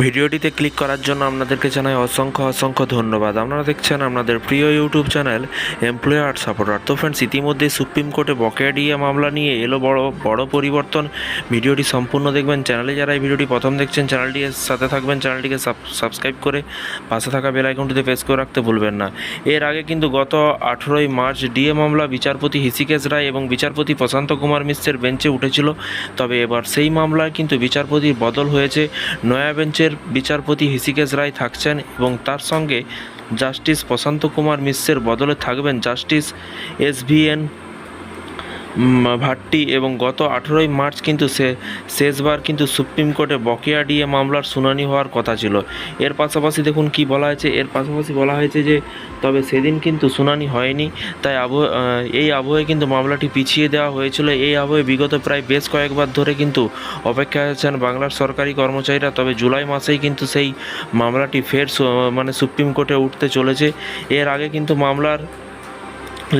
ভিডিওটিতে ক্লিক করার জন্য আপনাদেরকে জানাই অসংখ্য অসংখ্য ধন্যবাদ। আপনারা দেখছেন আপনাদের প্রিয় ইউটিউব চ্যানেল এমপ্লয়ার সাপোর্টার। তো ফ্রেন্ডস ইতিমধ্যে সুপ্রিম কোর্টে বকেয়া ডিএ মামলা নিয়ে এলো বড় বড় পরিবর্তন। ভিডিওটি সম্পূর্ণ দেখবেন। চ্যানেলে যারা এই ভিডিওটি প্রথম দেখছেন চ্যানেলটির সাথে থাকবেন। চ্যানেলটিকে সাবস্ক্রাইব করে পাশে থাকা বেল আইকনটিতে প্রেস করে রাখতে ভুলবেন না। এর আগে কিন্তু গত আঠেরোই মার্চ ডিএ মামলা বিচারপতি হিসিকেশ রায় এবং বিচারপতি প্রশান্ত কুমার মিশ্রের বেঞ্চে উঠেছিল। তবে এবার সেই মামলায় কিন্তু বিচারপতির বদল হয়েছে। নয়া বেঞ্চের বিচারপতি হৃষিকেশ রায় থাকছেন এবং তার সঙ্গে জাস্টিস প্রশান্ত কুমার মিশ্রের বদলে থাকবেন justice S V N Bhatti এবং গত আঠেরোই মার্চ কিন্তু সে, শেষবার কিন্তু সুপ্রিম কোর্টে বকেয়া ডিএ মামলার শুনানি হওয়ার কথা ছিল। এর পাশাপাশি দেখুন কি বলা হয়েছে, এর পাশাপাশি বলা হয়েছে যে, তবে সেদিন কিন্তু শুনানি হয়নি, তাই আবহ এই আবহে কিন্তু মামলাটি পিছিয়ে দেওয়া হয়েছিল। এই আবহে বিগত প্রায় বেশ কয়েকবার ধরে কিন্তু অপেক্ষায় আছেন বাংলার সরকারি কর্মচারীরা, তবে জুলাই মাসেই কিন্তু সেই মামলাটি ফের মানে সুপ্রিম কোর্টে উঠতে চলেছে। এর আগে কিন্তু মামলার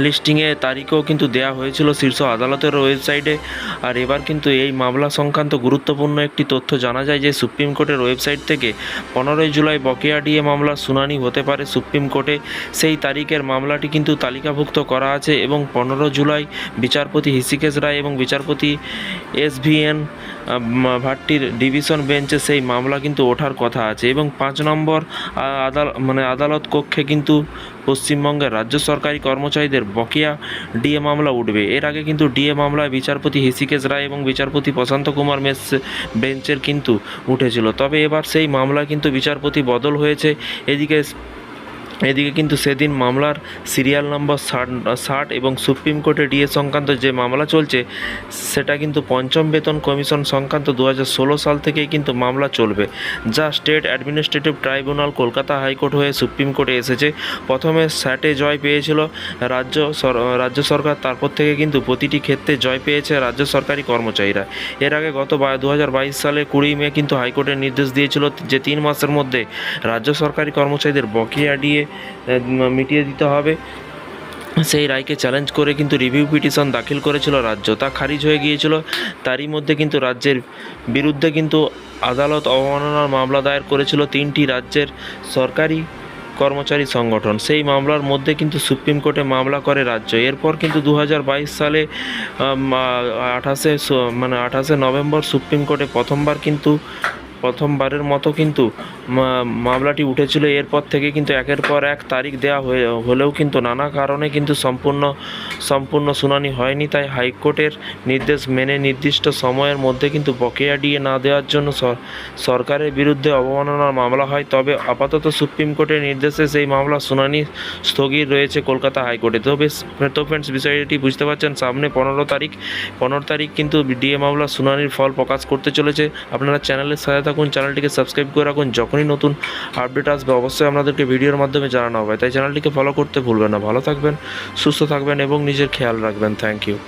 লিস্টিংয়ে তারিখও কিন্তু দেওয়া হয়েছিল শীর্ষ আদালতের ওয়েবসাইটে। আর এবার কিন্তু এই মামলা সংক্রান্ত গুরুত্বপূর্ণ একটি তথ্য জানা যায় যে, সুপ্রিম কোর্টের ওয়েবসাইট থেকে পনেরোই জুলাই বকেয়া ডিএ মামলার শুনানি হতে পারে সুপ্রিম কোর্টে। সেই তারিখের মামলাটি কিন্তু তালিকাভুক্ত করা আছে এবং পনেরো জুলাই বিচারপতি হিসিকেশ রায় এবং বিচারপতি এস ভি এন ভাট্টির ডিভিশন বেঞ্চে সেই মামলা কিন্তু ওঠার কথা আছে। এবং পাঁচ নম্বর আদাল মানে আদালত কক্ষে কিন্তু পশ্চিমবঙ্গের রাজ্য সরকারি কর্মচারীদের বকেয়া ডিএ মামলা উঠবে। এর আগে কিন্তু ডিএ মামলায় বিচারপতি হিসিকেশ রায় এবং বিচারপতি প্রশান্ত কুমার মেস বেঞ্চের কিন্তু উঠেছিল। তবে এবার সেই মামলা কিন্তু বিচারপতি বদল হয়েছে। এদিকে এদিকে কিন্তু সেদিন মামলার সিরিয়াল নম্বর ষাট ষাট এবং সুপ্রিম কোর্টে ডিএ সংক্রান্ত যে মামলা চলছে, সেটা কিন্তু পঞ্চম বেতন কমিশন সংক্রান্ত দু সাল থেকেই কিন্তু মামলা চলবে, যা state administrative tribunal Kolkata high court হয়ে সুপ্রিম কোর্টে এসেছে। প্রথমে স্যাটে জয় পেয়েছিল রাজ্য রাজ্য সরকার, তারপর থেকে কিন্তু প্রতিটি ক্ষেত্রে জয় পেয়েছে রাজ্য সরকারি কর্মচারীরা। এর আগে গত দু হাজার বাইশ সালে কুড়ি মে কিন্তু হাইকোর্টের নির্দেশ দিয়েছিল যে তিন মাসের মধ্যে রাজ্য সরকারি কর্মচারীদের বকেয়া ডিএ মিটিয়ে দিতে হবে। সেই রায়কে চ্যালেঞ্জ করে কিন্তু রিভিউ পিটিশন দাখিল করেছিল রাজ্য। তা খারিজ হয়ে গিয়েছিল। তারই মধ্যে কিন্তু রাজ্যের বিরুদ্ধে কিন্তু আদালত অবমাননার মামলা দায়ের করেছিল তিনটি রাজ্যের সরকারি কর্মচারী সংগঠন। সেই মামলার মধ্যে কিন্তু সুপ্রিম কোর্টে মামলা করে রাজ্য। এরপর কিন্তু দু হাজার বাইশ সালে আঠাশে মানে আঠাশে নভেম্বর সুপ্রিম কোর্টে প্রথমবার কিন্তু প্রথমবারের মতো কিন্তু মামলাটি উঠেছিল। এরপর থেকে কিন্তু একের পর এক তারিখ দেওয়া হয়ে, হলেও কিন্তু নানা কারণে কিন্তু সম্পূর্ণ সম্পূর্ণ শুনানি হয়নি। তাই হাইকোর্টের নির্দেশ মেনে নির্দিষ্ট সময়ের মধ্যে কিন্তু বকেয়া ডিএ না দেওয়ার জন্য সর- সরকারের বিরুদ্ধে অবমাননার মামলা হয়। তবে আপাতত সুপ্রিম কোর্টের নির্দেশে সেই মামলা শুনানি স্থগিত রয়েছে কলকাতা হাইকোর্টে। তো তো ফ্রেন্ডস বিষয়টি বুঝতে পারছেন, সামনে পনেরো তারিখ পনেরো তারিখ কিন্তু ডিএ মামলা শুনানির ফল প্রকাশ করতে চলেছে। আপনারা চ্যানেলের সাথে থাকুন, চ্যানেলটিকে সাবস্ক্রাইব করে রাখুন। যখনই নতুন আপডেট আসবে, অবশ্যই আপনাদেরকে ভিডিওর মাধ্যমে জানানো হবে। তাই চ্যানেলটিকে ফলো করতে ভুলবেন না। ভালো থাকবেন, সুস্থ থাকবেন এবং নিজের খেয়াল রাখবেন। Thank you